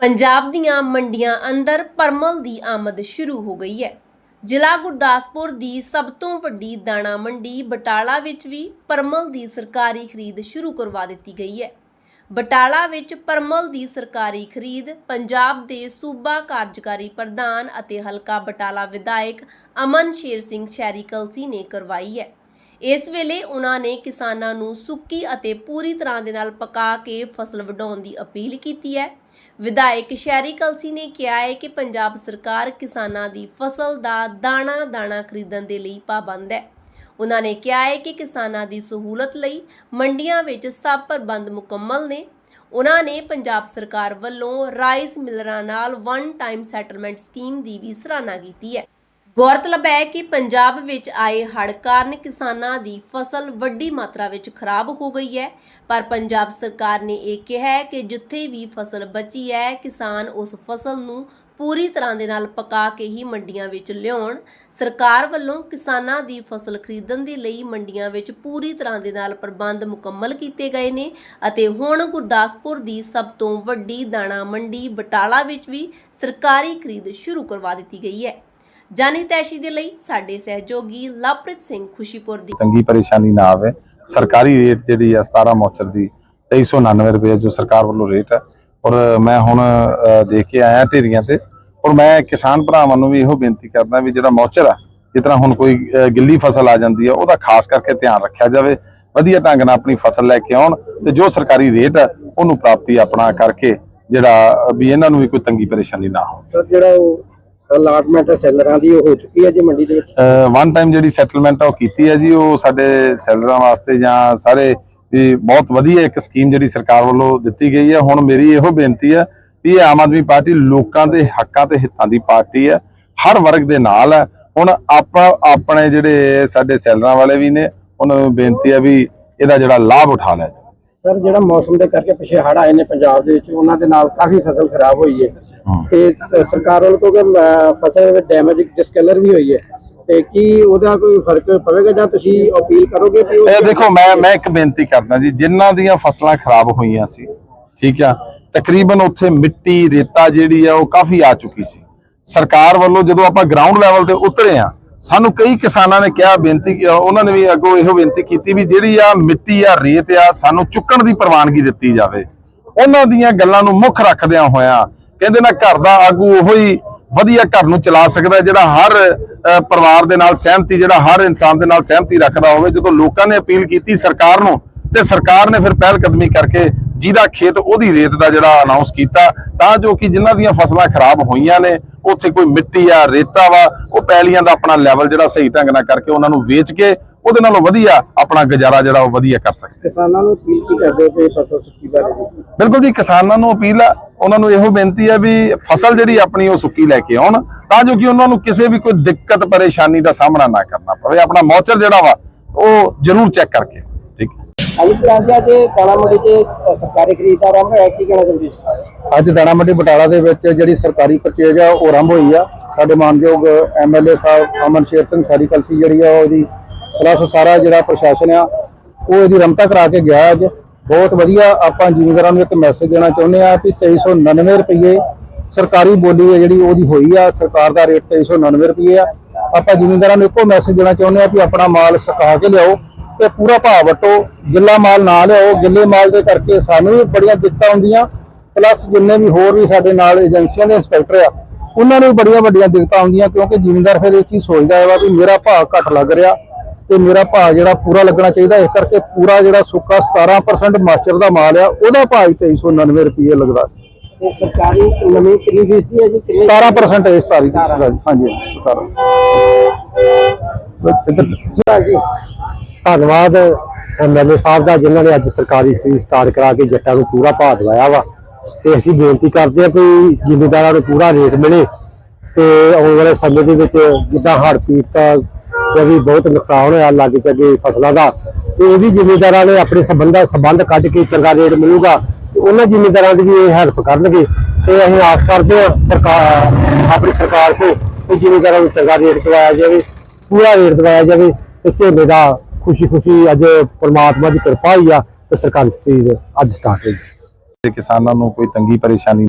ਪੰਜਾਬ ਦੀਆਂ ਮੰਡੀਆਂ ਅੰਦਰ ਪਰਮਲ ਦੀ ਆਮਦ ਸ਼ੁਰੂ ਹੋ ਗਈ ਹੈ। ਜ਼ਿਲ੍ਹਾ ਗੁਰਦਾਸਪੁਰ ਦੀ ਸਭ ਤੋਂ ਵੱਡੀ ਦਾਣਾ ਮੰਡੀ ਬਟਾਲਾ ਵਿੱਚ ਵੀ ਪਰਮਲ ਦੀ ਸਰਕਾਰੀ ਖਰੀਦ ਸ਼ੁਰੂ ਕਰਵਾ ਦਿੱਤੀ ਗਈ ਹੈ। ਬਟਾਲਾ ਵਿੱਚ ਪਰਮਲ ਦੀ ਸਰਕਾਰੀ ਖਰੀਦ ਪੰਜਾਬ ਦੇ ਸੂਬਾ ਕਾਰਜਕਾਰੀ ਪ੍ਰਧਾਨ ਅਤੇ ਹਲਕਾ ਬਟਾਲਾ ਵਿਧਾਇਕ ਅਮਨ ਸ਼ੇਰ ਸਿੰਘ ਸ਼ੈਰੀ ਕਲਸੀ ਨੇ ਕਰਵਾਈ ਹੈ। ਇਸ ਵੇਲੇ ਉਹਨਾਂ ਨੇ ਕਿਸਾਨਾਂ ਨੂੰ ਸੁੱਕੀ ਅਤੇ ਪੂਰੀ ਤਰ੍ਹਾਂ ਦੇ ਨਾਲ ਪਕਾ ਕੇ ਫਸਲ ਵਢਾਉਣ ਦੀ ਅਪੀਲ ਕੀਤੀ ਹੈ। ਵਿਧਾਇਕ ਸ਼ਹਿਰੀ ਕਲਸੀ ਨੇ ਕਿਹਾ ਹੈ ਕਿ ਪੰਜਾਬ ਸਰਕਾਰ ਕਿਸਾਨਾਂ ਦੀ ਫਸਲ ਦਾ ਦਾਣਾ ਦਾਣਾ ਖਰੀਦਣ ਦੇ ਲਈ ਪਾਬੰਦ ਹੈ। ਉਹਨਾਂ ਨੇ ਕਿਹਾ ਹੈ ਕਿ ਕਿਸਾਨਾਂ ਦੀ ਸਹੂਲਤ ਲਈ ਮੰਡੀਆਂ ਵਿੱਚ ਸਭ ਪ੍ਰਬੰਧ ਮੁਕੰਮਲ ਨੇ। ਉਹਨਾਂ ਨੇ ਪੰਜਾਬ ਸਰਕਾਰ ਵੱਲੋਂ ਰਾਈਸ ਮਿਲਰਾਂ ਨਾਲ ਵਨ ਟਾਈਮ ਸੈਟਲਮੈਂਟ ਸਕੀਮ ਦੀ ਵੀ ਸਰਾਹਨਾ ਕੀਤੀ ਹੈ। ਗੌਰਤਲਬ ਹੈ ਕਿ ਪੰਜਾਬ ਵਿੱਚ ਆਏ ਹੜ੍ਹ ਕਾਰਨ ਕਿਸਾਨਾਂ ਦੀ ਫਸਲ ਵੱਡੀ ਮਾਤਰਾ ਵਿੱਚ ਖਰਾਬ ਹੋ ਗਈ ਹੈ। ਪਰ ਪੰਜਾਬ ਸਰਕਾਰ ਨੇ ਇਹ ਕਿਹਾ ਹੈ ਕਿ ਜਿੱਥੇ ਵੀ ਫਸਲ ਬਚੀ ਹੈ, ਕਿਸਾਨ ਉਸ ਫਸਲ ਨੂੰ ਪੂਰੀ ਤਰ੍ਹਾਂ ਦੇ ਨਾਲ ਪਕਾ ਕੇ ਹੀ ਮੰਡੀਆਂ ਵਿੱਚ ਲਿਆਉਣ। ਸਰਕਾਰ ਵੱਲੋਂ ਕਿਸਾਨਾਂ ਦੀ ਫਸਲ ਖਰੀਦਣ ਦੇ ਲਈ ਮੰਡੀਆਂ ਵਿੱਚ ਪੂਰੀ ਤਰ੍ਹਾਂ ਦੇ ਨਾਲ ਪ੍ਰਬੰਧ ਮੁਕੰਮਲ ਕੀਤੇ ਗਏ ਨੇ ਅਤੇ ਹੁਣ ਗੁਰਦਾਸਪੁਰ ਦੀ ਸਭ ਤੋਂ ਵੱਡੀ ਦਾਣਾ ਮੰਡੀ ਬਟਾਲਾ ਵਿੱਚ ਵੀ ਸਰਕਾਰੀ ਖਰੀਦ ਸ਼ੁਰੂ ਕਰਵਾ ਦਿੱਤੀ ਗਈ ਹੈ। ਜਾਨੀ ਤੈਸ਼ੀ ਦੇ ਲਈ ਸਾਡੇ ਸਹਿਯੋਗੀ ਲਵਪ੍ਰੀਤ ਸਿੰਘ ਖੁਸ਼ੀਪੁਰ ਦੀ ਤੰਗੀ ਪਰੇਸ਼ਾਨੀ ਨਾ ਆਵੇ। ਸਰਕਾਰੀ ਰੇਟ ਜਿਹੜੀ ਆ 17 ਮੌਚਰ ਦੀ 2399 ਰੁਪਏ ਜੋ ਸਰਕਾਰ ਵੱਲੋਂ ਰੇਟ ਹੈ ਔਰ ਮੈਂ ਹੁਣ ਦੇਖ ਕੇ ਆਇਆ ਢੇਰੀਆਂ ਤੇ। ਔਰ ਮੈਂ ਕਿਸਾਨ ਭਰਾਵਾਂ ਨੂੰ ਵੀ ਇਹੋ ਬੇਨਤੀ ਕਰਦਾ ਵੀ ਜਿਹੜਾ ਮੌਚਰ ਆ ਜਿਸ ਤਰ੍ਹਾਂ ਹੁਣ ਕੋਈ ਗਿੱਲੀ ਫਸਲ ਆ ਜਾਂਦੀ ਹੈ ਉਹਦਾ ਖਾਸ ਕਰਕੇ ਧਿਆਨ ਰੱਖਿਆ ਜਾਵੇ। ਵਧੀਆ ਢੰਗ ਨਾਲ ਆਪਣੀ ਫਸਲ ਲੈ ਕੇ ਆਉਣ ਤੇ ਜੋ ਸਰਕਾਰੀ ਰੇਟ ਹੈ ਉਹਨੂੰ ਪ੍ਰਾਪਤੀ ਆਪਣਾ ਕਰਕੇ ਜਿਹੜਾ ਵੀ ਇਹਨਾਂ ਨੂੰ ਵੀ ਕੋਈ ਤੰਗੀ ਪਰੇਸ਼ਾਨੀ ਨਾ ਹੋਵੇ। ਸਰ ਜਿਹੜਾ ਉਹ ਅਲਾਟਮੈਂਟ ਹੈ ਸੈਲਰਾਂ ਦੀ ਉਹ ਹੋ ਚੁੱਕੀ ਹੈ ਜੀ ਮੰਡੀ ਦੇ ਵਿੱਚ? ਵਨ ਟਾਈਮ ਜਿਹੜੀ ਸੈਟਲਮੈਂਟ ਆ ਉਹ ਕੀਤੀ ਹੈ ਜੀ, ਉਹ ਸਾਡੇ ਸੈਲਰਾਂ ਵਾਸਤੇ ਜਾਂ ਸਾਰੇ ਵੀ ਬਹੁਤ ਵਧੀਆ ਇੱਕ ਸਕੀਮ ਜਿਹੜੀ ਸਰਕਾਰ ਵੱਲੋਂ ਦਿੱਤੀ ਗਈ ਹੈ। ਹੁਣ ਮੇਰੀ ਇਹੋ ਬੇਨਤੀ ਹੈ ਵੀ ਇਹ ਆਮ ਆਦਮੀ ਪਾਰਟੀ ਲੋਕਾਂ ਦੇ ਹੱਕਾਂ ਤੇ ਹਿੱਤਾਂ ਦੀ ਪਾਰਟੀ ਹੈ, ਹਰ ਵਰਗ ਦੇ ਨਾਲ ਹੈ। ਹੁਣ ਆਪਾਂ, ਆਪਣੇ ਜਿਹੜੇ ਸਾਡੇ ਸੈਲਰਾਂ ਵਾਲੇ ਵੀ ਨੇ, ਉਹਨਾਂ ਨੂੰ ਬੇਨਤੀ ਹੈ ਵੀ ਇਹਦਾ ਜਿਹੜਾ ਲਾਭ ਉਠਾ ਲੈ ਜਾਵੇ। ਸਰ ਜਿਹੜਾ ਮੌਸਮ ਦੇ ਕਰਕੇ ਪਿਛੇ ਹੜ੍ਹ ਆਏ ਨੇ ਪੰਜਾਬ ਦੇ ਵਿੱਚ ਉਹਨਾਂ ਦੇ ਨਾਲ ਕਾਫੀ ਫਸਲ ਖਰਾਬ ਹੋਈ ਹੈ। ਤੇ ਸਰਕਾਰ ਵੱਲੋਂ ਕਿਉਂਕਿ ਫਸਲ ਵਿੱਚ ਡੈਮੇਜ ਡਿਸਕਲਰ ਵੀ ਹੋਈ ਹੈ ਤੇ ਕੀ ਉਹਦਾ ਕੋਈ ਫ਼ਰਕ ਪਵੇਗਾ ਜਾਂ ਤੁਸੀਂ ਅਪੀਲ ਕਰੋਗੇ ਕਿ ਇਹ ਦੇਖੋ ਮੈਂ ਮੈਂ ਇੱਕ ਬੇਨਤੀ ਕਰਦਾ ਜੀ ਜਿਨ੍ਹਾਂ ਦੀਆਂ ਫਸਲਾਂ ਖਰਾਬ ਹੋਈਆਂ ਸੀ ਠੀਕ ਆ ਤਕਰੀਬਨ ਉੱਥੇ ਮਿੱਟੀ ਰੇਤਾ ਜਿਹੜੀ ਆ ਉਹ ਕਾਫੀ ਆ ਚੁੱਕੀ ਸੀ। ਸਰਕਾਰ ਵੱਲੋਂ ਜਦੋਂ ਆਪਾਂ ਗਰਾਊਂਡ ਲੈਵਲ ਤੇ ਉਤਰੇ ਆ ਸਾਨੂੰ ਕਈ ਕਿਸਾਨਾਂ ਨੇ ਕਿਹਾ, ਬੇਨਤੀ ਉਹਨਾਂ ਨੇ ਵੀ ਅੱਗੋਂ ਇਹੋ ਬੇਨਤੀ ਕੀਤੀ ਵੀ ਜਿਹੜੀ ਆ ਮਿੱਟੀ ਆ, ਰੇਤ ਆ, ਸਾਨੂੰ ਚੁੱਕਣ ਦੀ ਪ੍ਰਵਾਨਗੀ ਦਿੱਤੀ ਜਾਵੇ। ਉਹਨਾਂ ਦੀਆਂ ਗੱਲਾਂ ਨੂੰ ਮੁੱਖ ਰੱਖਦਿਆਂ ਹੋਇਆਂ ਕਹਿੰਦੇ ਨਾ ਘਰ ਦਾ ਆਗੂ ਉਹੋ ਹੀ ਵਧੀਆ ਘਰ ਨੂੰ ਚਲਾ ਸਕਦਾ ਜਿਹੜਾ ਹਰ ਪਰਿਵਾਰ ਦੇ ਨਾਲ ਸਹਿਮਤੀ, ਜਿਹੜਾ ਹਰ ਇਨਸਾਨ ਦੇ ਨਾਲ ਸਹਿਮਤੀ ਰੱਖਦਾ ਹੋਵੇ। ਜਦੋਂ ਲੋਕਾਂ ਨੇ ਅਪੀਲ ਕੀਤੀ ਸਰਕਾਰ ਨੂੰ ਤੇ ਸਰਕਾਰ ਨੇ ਫਿਰ ਪਹਿਲ ਕਦਮੀ ਕਰਕੇ ਜਿਹਦਾ ਖੇਤ ਉਹਦੀ ਰੇਤ ਦਾ ਜਿਹੜਾ ਅਨਾਉਂਸ ਕੀਤਾ ਤਾਂ ਜੋ ਕਿ ਜਿਨ੍ਹਾਂ ਦੀਆਂ ਫਸਲਾਂ ਖਰਾਬ ਹੋਈਆਂ ਨੇ ਉੱਥੇ ਕੋਈ ਮਿੱਟੀ ਆ ਰੇਤਾ ਵਾ ਉਹ ਪੈਲੀਆਂ ਦਾ ਆਪਣਾ ਲੈਵਲ ਜਿਹੜਾ ਸਹੀ ਢੰਗ ਨਾਲ ਕਰਕੇ ਉਹਨਾਂ ਨੂੰ ਵੇਚ ਕੇ ਉਹਦੇ ਨਾਲੋਂ ਵਧੀਆ ਆਪਣਾ ਗੁਜ਼ਾਰਾ ਜਿਹੜਾ ਉਹ ਵਧੀਆ ਕਰ ਸਕਦੇ ਕਿਸਾਨਾਂ ਨੂੰ ਅਪੀਲ ਕੀ ਕਰਦੇ ਹੋ ਕਿ ਫਸਲ ਸੁੱਕੀ ਬਾਰੇ? ਬਿਲਕੁਲ ਜੀ ਕਿਸਾਨਾਂ ਨੂੰ ਅਪੀਲ ਆ ਉਹਨਾਂ ਨੂੰ ਇਹੋ ਬੇਨਤੀ ਹੈ ਵੀ ਫਸਲ ਜਿਹੜੀ ਆਪਣੀ ਉਹ ਸੁੱਕੀ ਲੈ ਕੇ ਆਉਣ ਤਾਂ ਜੋ ਕਿ ਉਹਨਾਂ ਨੂੰ ਕਿਸੇ ਵੀ ਕੋਈ ਦਿੱਕਤ ਪਰੇਸ਼ਾਨੀ ਦਾ ਸਾਹਮਣਾ ਨਾ ਕਰਨਾ ਪਵੇ ਆਪਣਾ ਮੌਚਰ ਜਿਹੜਾ ਵਾ ਉਹ ਜ਼ਰੂਰ ਚੈੱਕ ਕਰਕੇ ਠੀਕ ਹੈ ਦਾਣਾ ਮੰਡੀ 'ਚ ਸਰਕਾਰੀ ਖਰੀਦ ਆਰੰਭ ਹੋਇਆ, ਕੀ ਕਹਿਣਾ ਚਾਹੁੰਦੇ ਅੱਜ ਦਾਣਾ ਮੰਡੀ ਬਟਾਲਾ ਦੇ ਵਿੱਚ ਜਿਹੜੀ ਸਰਕਾਰੀ ਪਰਚੇਜ ਆ, ਉਹ ਆਰੰਭ ਹੋਈ ਆ। ਸਾਡੇ ਮਾਨਯੋਗ ਐਮਐਲਏ ਸਾਹਿਬ ਅਮਨ ਸ਼ੇਰ ਸਿੰਘ ਸਾਰੀ ਕਲਸੀ ਜਿਹੜੀ ਆ ਉਹਦੀ ਪਲੱਸ ਸਾਰਾ ਜਿਹੜਾ ਪ੍ਰਸ਼ਾਸਨ ਆ, ਉਹ ਇਹਦੀ ਰਮਤਾ ਕਰਾ ਕੇ ਗਿਆ ਅੱਜ। ਬਹੁਤ ਵਧੀਆ ਆਪਾਂ ਜ਼ਿਮੀਂਦਾਰਾਂ ਨੂੰ ਇੱਕ ਮੈਸੇਜ ਦੇਣਾ ਚਾਹੁੰਦੇ ਆ ਕਿ 2399 ਰੁਪਏ ਸਰਕਾਰੀ ਬੋਲੀ ਹੈ ਜਿਹੜੀ, ਉਹਦੀ ਹੋਈ ਆ। ਸਰਕਾਰ ਦਾ ਰੇਟ 2399 ਰੁਪਏ ਆ। ਆਪਾਂ ਜ਼ਿਮੀਂਦਾਰਾਂ ਨੂੰ ਇੱਕੋ ਮੈਸੇਜ ਦੇਣਾ ਚਾਹੁੰਦੇ ਆ ਕਿ ਆਪਣਾ ਮਾਲ ਸੁਕਾ ਕੇ ਲਿਆਓ। ਤੇ ਪੂਰਾ ਭਾਅ ਵਟੋ ਗਿੱਲਾ ਮਾਲ ਨਾ ਲਿਆਓ। ਗਿੱਲੇ ਮਾਲ ਦੇ ਕਰਕੇ ਸਾਨੂੰ ਵੀ ਬੜੀਆਂ ਦਿੱਕਤਾਂ ਹੁੰਦੀਆਂ ਪਲੱਸ ਜਿੰਨੇ ਵੀ ਹੋਰ ਵੀ ਸਾਡੇ ਨਾਲ ਏਜੰਸੀਆਂ ਦੇ ਇੰਸਪੈਕਟਰ ਆ ਉਹਨਾਂ ਨੂੰ ਬੜੀਆਂ ਵੱਡੀਆਂ ਦਿੱਕਤਾਂ ਆਉਂਦੀਆਂ ਕਿਉਂਕਿ ਜ਼ਿਮੀਂਦਾਰ ਫਿਰ ਇਹ ਚੀਜ਼ ਸੋਚਦਾ ਹੈ ਵਾ ਮੇਰਾ ਭਾਅ ਘੱਟ ਲੱਗ ਰਿਹਾ ਤੇ ਮੇਰਾ ਭਾਅ ਜਿਹੜਾ ਪੂਰਾ ਲੱਗਣਾ ਚਾਹੀਦਾ ਇਸ ਕਰਕੇ ਪੂਰਾ ਜਿਹੜਾ ਸੁੱਕਾ 17% ਮਾਸਟਰ ਦਾ ਮਾਲ ਆ ਉਹਦਾ ਭਾਅ ਹੀ 2399 ਰੁਪਏ ਲੱਗਦਾ। ਤੇ ਸਰਕਾਰੀ ਨਵੀਂ ਕਿੰਨੀ ਫੀਸ ਦੀ ਹੈ ਜੀ ਕਿੰਨੇ? 17% ਇਸ ਤਾਰੀਖ ਦੀ ਹਾਂਜੀ ਹਾਂਜੀ 17 ਇੱਧਰ ਹਾਂਜੀ। ਧੰਨਵਾਦ ਐਮਐਲਏ ਸਾਹਿਬ ਦਾ, ਜਿਨ੍ਹਾਂ ਨੇ ਅੱਜ ਸਰਕਾਰੀ ਖਰੀਦ ਸਟਾਰਟ ਕਰਾ ਕੇ ਜੱਟਾਂ ਨੂੰ ਪੂਰਾ ਭਾਅ ਦਵਾਇਆ ਵਾ। ਤੇ ਅਸੀਂ ਬੇਨਤੀ ਕਰਦੇ ਹਾਂ ਕਿ ਜ਼ਿਮੀਂਦਾਰਾਂ ਨੂੰ ਪੂਰਾ ਰੇਟ ਮਿਲੇ ਤੇ ਆਉਣ ਵਾਲੇ ਸਮੇਂ ਦੇ ਵਿੱਚ ਜਿੱਦਾਂ ਹੜ੍ਹ ਪੀੜਤਾਂ ਦਾ ਵੀ ਬਹੁਤ ਨੁਕਸਾਨ ਹੋਇਆ ਲਾਗੇ ਚਾਗੇ ਫਸਲਾਂ ਦਾ, ਤੇ ਇਹ ਵੀ ਜ਼ਿਮੀਂਦਾਰਾਂ ਨੇ ਆਪਣੇ ਸੰਬੰਧਾਂ ਸੰਬੰਧ ਕੱਢ ਕੇ ਚੰਗਾ ਰੇਟ ਮਿਲੂਗਾ ਤੇ ਉਹਨਾਂ ਜ਼ਿਮੀਂਦਾਰਾਂ ਦੀ ਵੀ ਇਹ ਹੈਲਪ ਕਰਨਗੇ। ਤੇ ਅਸੀਂ ਆਸ ਕਰਦੇ ਹਾਂ ਸਰਕਾਰ ਆਪਣੀ ਸਰਕਾਰ ਤੋਂ ਕਿ ਜ਼ਿਮੀਂਦਾਰਾਂ ਨੂੰ ਚੰਗਾ ਰੇਟ ਦਵਾਇਆ ਜਾਵੇ, ਪੂਰਾ ਰੇਟ ਦਵਾਇਆ ਜਾਵੇ ਤੇ ਝੋਨੇ ਦਾ ਖੁਸ਼ੀ ਖੁਸ਼ੀ ਅੱਜ ਪ੍ਰਮਾਤਮਾ ਦੀ ਕਿਰਪਾ ਹੀ ਆ ਤੇ ਸਰਕਾਰੀ ਸਟੇਜ ਅੱਜ ਸਟਾਰਟ ਹੋਈ। ਤੇ ਕਿਸਾਨਾਂ ਨੂੰ ਕੋਈ ਤੰਗੀ ਪਰੇਸ਼ਾਨੀ